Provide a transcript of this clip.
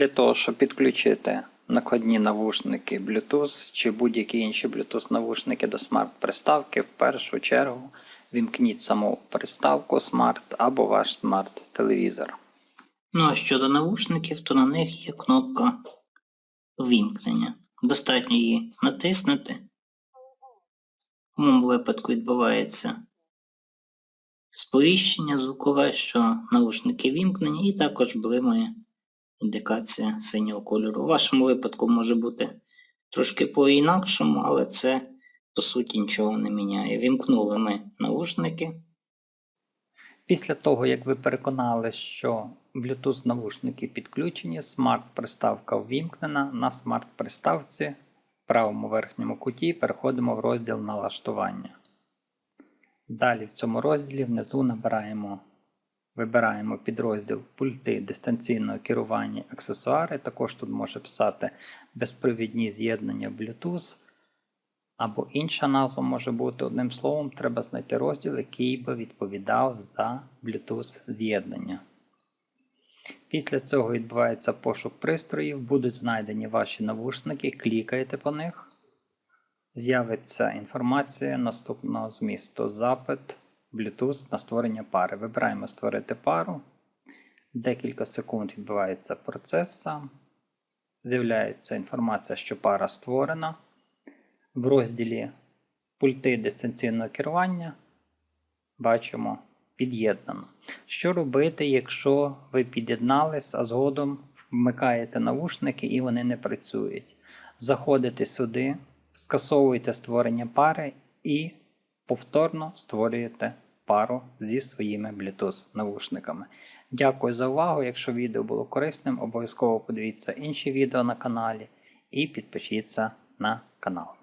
Для того, щоб підключити накладні навушники Bluetooth чи будь-які інші Bluetooth навушники до смарт-приставки, в першу чергу вімкніть саму приставку Smart або ваш смарт-телевізор. Ну а щодо навушників, то на них є кнопка вімкнення. Достатньо її натиснути. В моєму випадку відбувається сповіщення звукове, що наушники вімкнені, і також блимає індикація синього кольору. У вашому випадку може бути трошки по-інакшому, але це по суті нічого не міняє. Вімкнули ми наушники. Після того, як ви переконали, що Bluetooth навушники підключені, смарт-приставка ввімкнена, на смарт-приставці в правому верхньому куті переходимо в розділ налаштування. Далі в цьому розділі внизу набираємо, вибираємо підрозділ пульти дистанційного керування аксесуари. Також тут може писати безпровідні з'єднання Bluetooth. Або інша назва може бути одним словом, треба знайти розділ, який би відповідав за Bluetooth з'єднання. Після цього відбувається пошук пристроїв, будуть знайдені ваші навушники, клікаєте по них. З'явиться інформація наступного змісту. Запит Bluetooth на створення пари. Вибираємо Створити пару. Декілька секунд відбувається процес. З'являється інформація, що пара створена. В розділі Пульти дистанційного керування бачимо під'єднано. Що робити, якщо ви під'єднались, а згодом вмикаєте навушники і вони не працюють? Заходите сюди, скасовуєте створення пари і повторно створюєте пару зі своїми Bluetooth навушниками. Дякую за увагу. Якщо відео було корисним, обов'язково подивіться інші відео на каналі і підпишіться на канал.